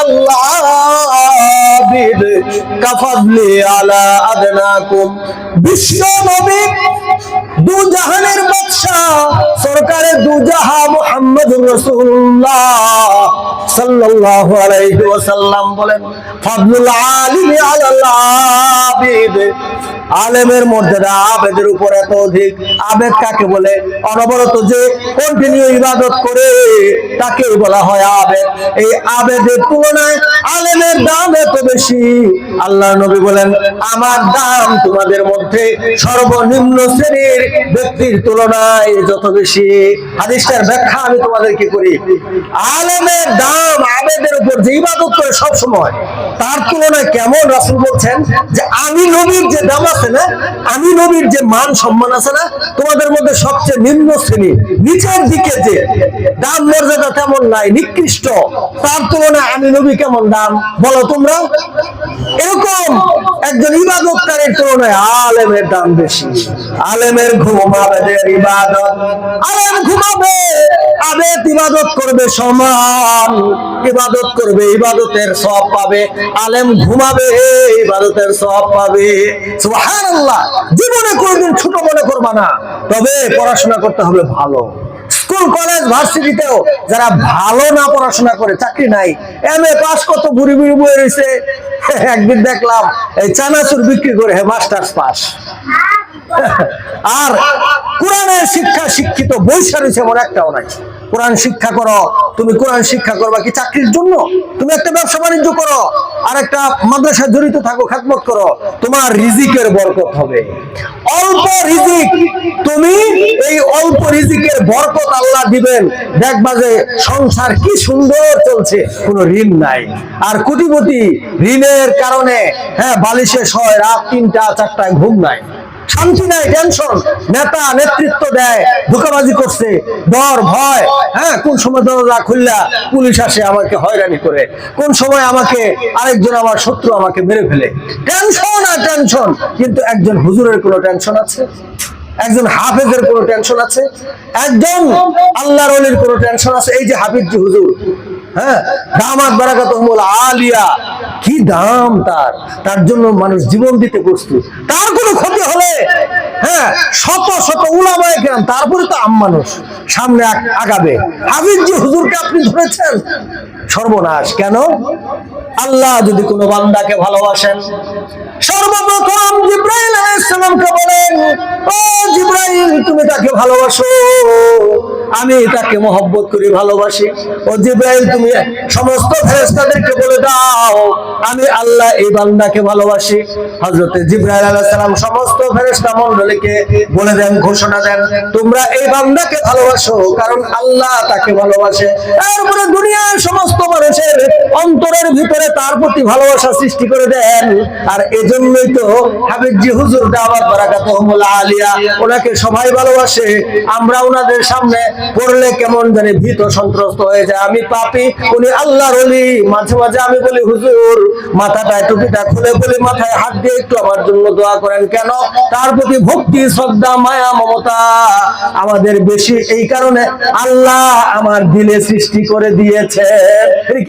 আলাল কাফাদলি আলা আদনাকুম। বিশ্ব নবী দু বাদশা সরকারে দুজাহা মুহাম্মদ রাসূলুল্লাহ সাল্লাল্লাহু আলাইহি ওয়াসাল্লাম বলেন, ফাদলুল আলিমি আলাল আবিদ আলেমের মর্যাদা, আবেদের উপর এত অধিক। আবেদ কাকে বলে? অনবরত যে কন্টিনিউ ইবাদত করে, তাকেই বলা হয় আবেদ। এই আবেদের তুলনায় আলেমের দাম এত বেশি। আল্লাহ নবী বলেন, আমার দাম তোমাদের মধ্যে সর্বনিম্ন শ্রেণির ব্যক্তির তুলনায় যত বেশি। হাদিসটার ব্যাখ্যা আমি তোমাদেরকে করি? আলেমের দাম আবেদের উপর যে ইবাদত করে সব সময় তার তুলনায় কেমন রাসুল বলছেন যে আমি নবীর যে দাম আছে না, আমি নবীর যে মান সম্মান আছে না, তোমাদের মধ্যে সবচেয়ে নিম্ন শ্রেণি। নিচের দিকে যে দাম মর্যাদা তেমন নাই, নিকৃষ্ট। তার তুলনায় আমি নবী কেমন দাম? বলো তোমরা। এরকম একজন ইবাদতকারীর তুলনায় আলেমের দাম বেশি। আলেমের ঘুম আবেদের ইবাদত। আলেম ঘুমাবে, আবেদ ইবাদত করবে সমান। ইবাদত করবে, ইবাদতের সব পাবে। আলেম ঘুমাবে, ইবাদতের সব পাবে। সুবহানাল্লাহ। জীবনে কোনোদিন ছোট মনে করবা না। তবে পড়াশোনা করতে হবে ভালো। স্কুল, কলেজ, ভার্সিটিতেও যারা ভালো না পড়াশোনা করে, চাকরি নাই এম এ পাস কত বুড়ি বুড়ি বয়ে রয়েছে একদিন দেখলাম এই চানাচুর বিক্রি করে মাস্টার্স পাস আর কোরআনের শিক্ষা শিক্ষিত বৈশা রয়েছে আমার একটাও নাই। কোরআন শিক্ষা করো। তুমি কোরআন শিক্ষা করবা কি চাকরির জন্য? তুমি একটা ব্যবসা বাণিজ্য করো, আর একটা মাদ্রাসা জড়িত থাকো খাতমত করো। তোমার রিজিকের বরকত হবে। অল্প রিজিক, তুমি এই অল্প রিজিকের বরকত আল্লাহ দিবেন। দেখবা যে সংসার কি সুন্দর চলছে, কোনো ঋণ নাই। আর কোটিপতি ঋণের কারণে হ্যাঁ বালিশে শয় রাত তিনটা, চারটায় ঘুম নাই। শান্তি নাই, টেনশন। নেতা নেতৃত্ব দেয়, ধোকাবাজি করছে। ডর, ভয় হ্যাঁ কোন সময় দরজা খুললা, পুলিশ আসে আমাকে হয়রানি করে। কোন সময় আমাকে আরেকজন আমার শত্রু আমাকে মেরে ফেলে। টেনশন আর টেনশন। কিন্তু একজন হুজুরের কোনো টেনশন আছে? একজন হাফেজের কোনো টেনশন আছে? একজন আল্লাহর অলির কোনো টেনশন আছে? এই যে হাফিজ হুজুর হ্যাঁ আলিয়া, কি দাম তার? তার জন্য মানুষ জীবন দিতে প্রস্তুত। তার কোনো ক্ষতি হলে হ্যাঁ শত শত উলামায় তারপরে তো আম মানুষ। সামনে আগাবে। জি হুজুরকে আপনি ধরেছেন? সর্বনাশ। কেন? আল্লাহ যদি কোনো বান্দাকে ভালোবাসেন, সর্বপ্রথম জিব্রাইল আলাইহিসসালামকে বলেন, ও জিব্রাইল, তুমি তাকে ভালোবাসো। আমি তাকে মহব্বত করি, ভালোবাসি। ও জিব্রাইল, তুমি সমস্ত ফেরেশতাদেরকে বলে দাও, আমি আল্লাহ এই বান্দাকে ভালোবাসি। হযরতে জিব্রাইল আলাইহিস সালাম সমস্ত ফেরেশতা মণ্ডলীকে বলে দেন, ঘোষণা দেন, তোমরা এই বান্দাকে ভালোবাসো, কারণ আল্লাহ তাকে ভালোবাসে। তারপরে দুনিয়ার সমস্ত মানুষের অন্তরের ভিতরে তার প্রতি ভালোবাসা সৃষ্টি করে দেন। আর এজন্যই তো হাবিবজি হুজুর দাওয়াত বারাকাতুহুল আলিয়া, ওনাকে সবাই ভালোবাসে। আমরা ওনাদের সামনে পড়লে কেমন জানি ভীত সন্ত্রস্ত হয়ে যায়। আমি পাপি, উনি আল্লাহর অলি মাঝে মাঝে আমি বলি, হুজুর মাথাটা টুপিটা খুলে বলি, মাথায় হাত দিয়ে একটু আমার জন্য দোয়া করেন। কেন? তার প্রতি ভক্তি, শ্রদ্ধা, মায়া, মমতা আমাদের বেশি। এই কারণে আল্লাহ আমার দিলে সৃষ্টি করে দিয়েছে।